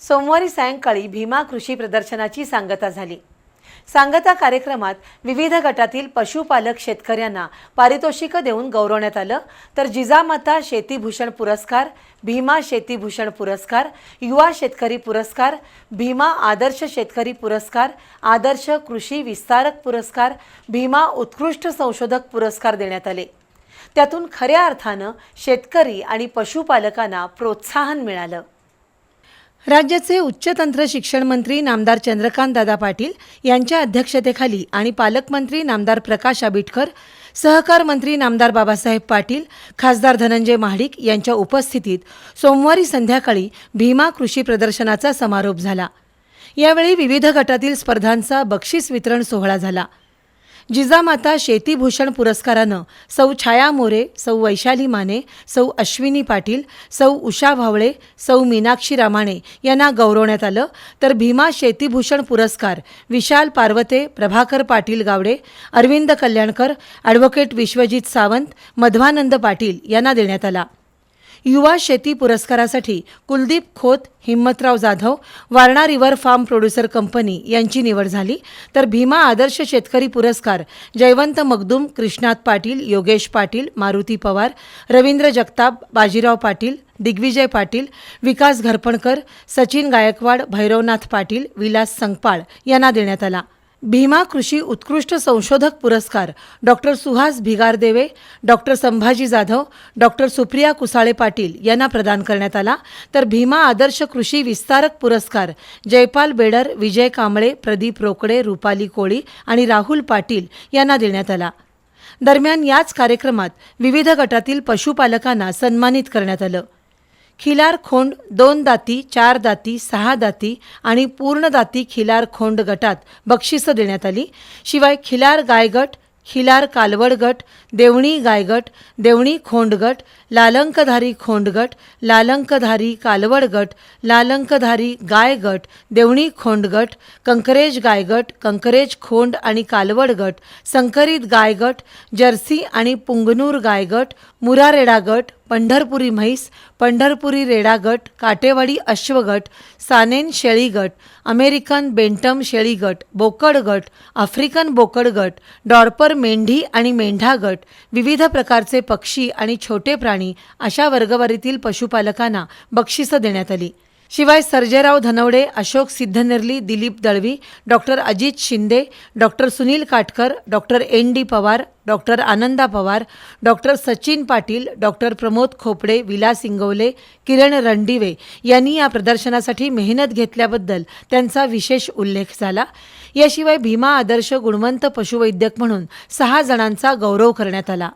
सोमवारी सायंकाळी भीमा कृषी प्रदर्शनाची सांगता झाली. सांगता कार्यक्रमात विविध गटातील पशुपालक शेतकऱ्यांना पारितोषिक देऊन गौरवण्यात आलं. तर जिजामाता शेतीभूषण पुरस्कार भीमा शेतीभूषण पुरस्कार युवा शेतकरी पुरस्कार भीमा आदर्श शेतकरी पुरस्कार आदर्श कृषी विस्तारक पुरस्कार भीमा उत्कृष्ट संशोधक पुरस्कार देण्यात आले. त्यातून खऱ्या अर्थानं शेतकरी आणि पशुपालकांना प्रोत्साहन मिळालं. राज्याचे उच्च तंत्र शिक्षण मंत्री नामदार चंद्रकांत दादा पाटील यांच्या अध्यक्षतेखाली आणि पालकमंत्री नामदार प्रकाश आबिटकर सहकार मंत्री नामदार बाबासाहेब पाटील खासदार धनंजय महाडिक यांच्या उपस्थितीत सोमवारी संध्याकाळी भीमा कृषी प्रदर्शनाचा समारोप झाला. यावेळी विविध गटातील स्पर्धांचा बक्षीस वितरण सोहळा झाला. जिजामाता शेतीभूषण पुरस्कारानं सौ छाया मोरे सौ वैशाली माने सौ अश्विनी पाटील सौ उषा भावळे सौ मीनाक्षी रामाणे यांना गौरवण्यात आलं. तर भीमा शेतीभूषण पुरस्कार विशाल पार्वते प्रभाकर पाटील गावडे अरविंद कल्याणकर ॲडव्होकेट विश्वजित सावंत मध्वानंद पाटील यांना देण्यात आला. युवा शेती पुरस्कारासाठी Kuldeep Khot Himmatrao Jadhav Warana river farm producer company यांची निवड झाली. तर भीमा आदर्श शेतकरी पुरस्कार जयवंत मगदूम कृष्णात पाटील योगेश पाटील मारुती पवार रवींद्र जगताप बाजीराव पाटील दिग्विजय पाटील विकास घरपणकर सचिन गायकवाड भैरवनाथ पाटील विलास संगपाळ यांना देण्यात आला. भीमा कृषी उत्कृष्ट संशोधक पुरस्कार doctor Suhas Bhigardeve doctor Sambhaji Jadhav doctor Supriya Kusale Patil यांना प्रदान करण्यात आला. तर भीमा आदर्श कृषी विस्तारक पुरस्कार जयपाल बेडर विजय कांबळे प्रदीप रोकडे रुपाली कोळी आणि राहुल पाटील यांना देण्यात आला. दरम्यान याच कार्यक्रमात विविध गटातील पशुपालकांना सन्मानित करण्यात आलं. खिलार खोंड दोन दाती चार दाती सहा दाती आणि पूर्ण दाती खिलार खोंड गटात बक्षिसं देण्यात आली. शिवाय खिलार गायगट खिलार कालवड गट देवणी गायगट देवणी खोंड गट लालंकधारी खोंडगट लालंकधारी कालवड गट लालंकधारी गायगट देवणी खोंडगट कंकरेज गायगट कंकरेज खोंड आणि कालवड गट संकरित गायगट जर्सी आणि पुंगनूर गायगट मुरारेडा गट पंढरपुरी म्हैस पंढरपुरी रेडा गट काटेवाडी अश्वगट सानेन शेळी गट अमेरिकन बेंटम शेळी गट बोकड गट आफ्रिकन बोकड गट डॉर्पर मेंढी आणि मेंढा गट विविध प्रकारचे पक्षी आणि छोटे प्राणी अशा वर्गवारीतील पशुपालकांना बक्षिसं देण्यात आली. शिवाय Sarjerao Dhanawade Ashok Siddhanerli Dilip Dalvi doctor Ajit Shinde doctor Sunil Katkar doctor N D Pawar doctor Ananda Pawar doctor Sachin Patil doctor Pramod Khopade Vilas Ingawale Kiran Randive यांनी या प्रदर्शनासाठी मेहनत घेतल्याबद्दल त्यांचा विशेष उल्लेख झाला. याशिवाय भीमा आदर्श गुणवंत पशुवैद्यक म्हणून सहा जणांचा गौरव करण्यात आला.